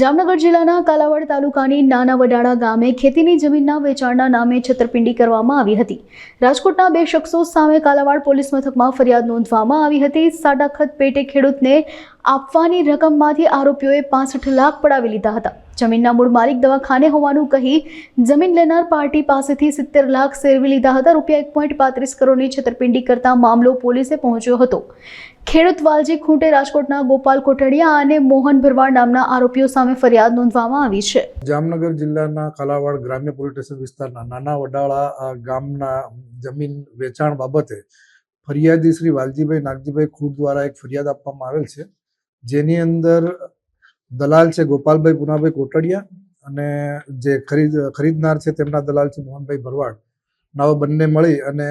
જામનગર જિલ્લાના કાલાવાડ તાલુકાની નાના વડાળા ગામે ખેતીની જમીનના વેચાણના નામે છતરપિંડી કરવામાં આવી હતી. રાજકોટના બે શખ્સો સામે કાલાવાડ પોલીસ મથકમાં ફરિયાદ નોંધવામાં આવી હતી. સાડા ખત પેટે ખેડૂતને આપવાની રકમમાંથી આરોપીઓએ પાસઠ લાખ પડાવી લીધા હતા. જમીનના મૂળ માલિક દવાખાને હોવાનું કહી જમીન લેનાર પાર્ટી પાસેથી સિત્તેર લાખ સેરવી લીધા હતા. રૂપિયા એક પોઈન્ટ પાંત્રીસ કરોડની છેતરપિંડી કરતા મામલો પોલીસે પહોંચ્યો હતો. ખેડૂત વાલજી ખૂંટે રાજકોટના ગોપાલ કોટડિયા અને મોહન ભરવાડ નામના આરોપીઓ સામે ફરિયાદ નોંધવામાં આવી છે. જામનગર જિલ્લાના કાલાવાડ ગ્રામ્ય પોલીસ સ્ટેશન વિસ્તારના નાના વડાળા ગામના જમીન વેચાણ બાબતે ફરિયાદી શ્રી વાલજીભાઈ નાગજીભાઈ ખૂટ દ્વારા એક ફરિયાદ આપવામાં આવેલ છે. જેની અંદર દલાલ છે ગોપાલભાઈ પુનાભાઈ કોટડિયા અને જે ખરીદ, ખરીદનાર છે તેમના દલાલ છે મોહનભાઈ ભરવાડ. નાઓ બંને મળી અને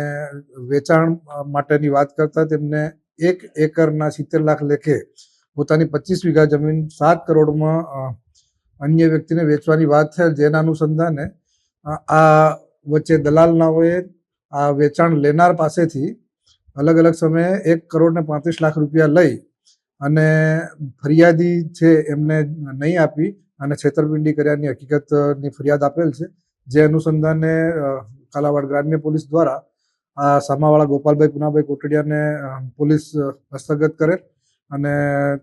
વેચાણ માટેની વાત કરતા તેમને એક એકરના સિત્તેર લાખ લેખે પોતાની પચીસ વીઘા જમીન સાત કરોડમાં અન્ય વ્યક્તિને વેચવાની વાત થયેલ જેના અનુસંધાને આ વચ્ચે દલાલનાઓએ આ વેચાણ લેનાર પાસેથી અલગ અલગ સમયે એક કરોડ ને પાંત્રીસ લાખ રૂપિયા લઈ અને ફરિયાદી છે એમને નહીં આપી અને છેતરપિંડી કર્યાની હકીકતની ફરિયાદ આપેલ છે. જે અનુસંધાને કાલાવાડ ગ્રામ્ય પોલીસ દ્વારા આ સામાવાળા ગોપાલભાઈ પુનાભાઈ કોટડિયાને પોલીસ હસ્તગત કરેલ અને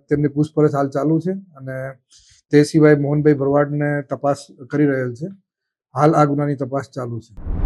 તેમની પૂછપરછ હાલ ચાલુ છે અને તે સિવાય મોહનભાઈ ભરવાડને તપાસ કરી રહેલ છે. હાલ આ ગુનાની તપાસ ચાલુ છે.